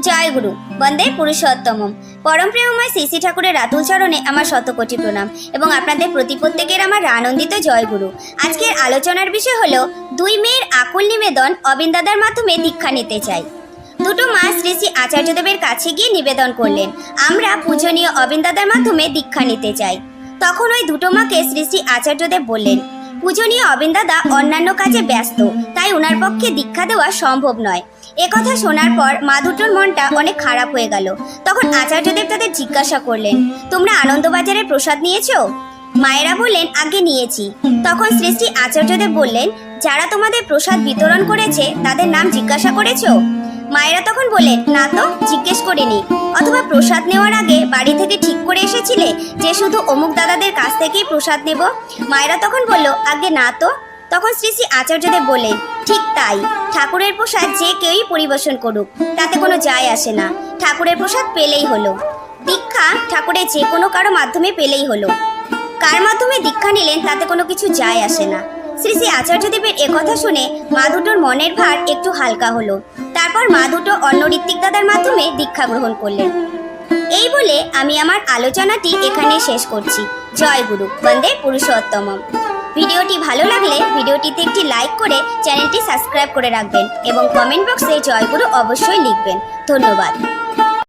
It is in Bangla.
জয় গুরু। বন্দে পুরুষোত্তমম। পরম প্রেমময় শ্রী শ্রী ঠাকুরের রাতুল চরণে আমার শতকোটি প্রণাম এবং আপনাদের প্রতি প্রত্যেকের আমার আনন্দিত জয় গুরু। আজকের আলোচনার বিষয় হলো, দুই মেয়ের আকুল নিবেদন অবিন্দাদার মাধ্যমে দীক্ষা নিতে চাই। দুটো মা শ্রী শ্রী আচার্যদেবের কাছে গিয়ে নিবেদন করলেন, আমরা পূজনীয় অবিন্দাদার মাধ্যমে দীক্ষা নিতে চাই। তখন ওই দুটো মাকে শ্রী শ্রী আচার্যদেব বললেন, পূজনীয় অবিন্দাদা অন্যান্য কাজে ব্যস্ত। ওনার পক্ষে দীক্ষা দেওয়া সম্ভব নয়। একথা শোনার পর মা মনটা অনেক খারাপ হয়ে গেল। তখন আচার্যদেব তাদের জিজ্ঞাসা করলেন, তোমরা আনন্দবাজারের প্রসাদ নিয়েছো? মায়েরা বললেন, আগে নিয়েছি। তখন শ্রী শ্রী আচার্যদেব বললেন, যারা তোমাদের প্রসাদ বিতরণ করেছে, তাদের নাম জিজ্ঞাসা করেছ? মায়েরা তখন বললেন, না তো, জিজ্ঞেস করিনি। অথবা প্রসাদ নেওয়ার আগে বাড়ি থেকে ঠিক করে এসেছিলে যে শুধু অমুক দাদাদের কাছ থেকেই প্রসাদ নেব? মায়েরা তখন বলল, আগে না তো। তখন শ্রী শ্রী আচার্যদেব বললেন ঠিক তাই। ঠাকুরের প্রসাদ যে কেউই পরিবেশন করুক, তাতে কোনো যায় আসে না। ঠাকুরের প্রসাদ পেলেই হলো। দীক্ষা ঠাকুরের যে কোনো কারও মাধ্যমে পেলেই হলো। কার মাধ্যমে দীক্ষা নিলেন, তাতে কোনো কিছু যায় আসে না। শ্রী শ্রী আচার্যদেবের একথা শুনে মা দুটোর মনের ভার একটু হালকা হলো। তারপর মা দুটো অন্য ঋত্বিক দাদার মাধ্যমে দীক্ষা গ্রহণ করলেন। এই বলে আমি আমার আলোচনাটি এখানে শেষ করছি। জয় গুরু। বন্দে পুরুষোত্তমম। ভিডিওটি ভালো লাগলে ভিডিওটিতে একটি লাইক করে চ্যানেলটি সাবস্ক্রাইব করে রাখবেন এবং কমেন্ট বক্সে জয়গুরু অবশ্যই লিখবেন। ধন্যবাদ।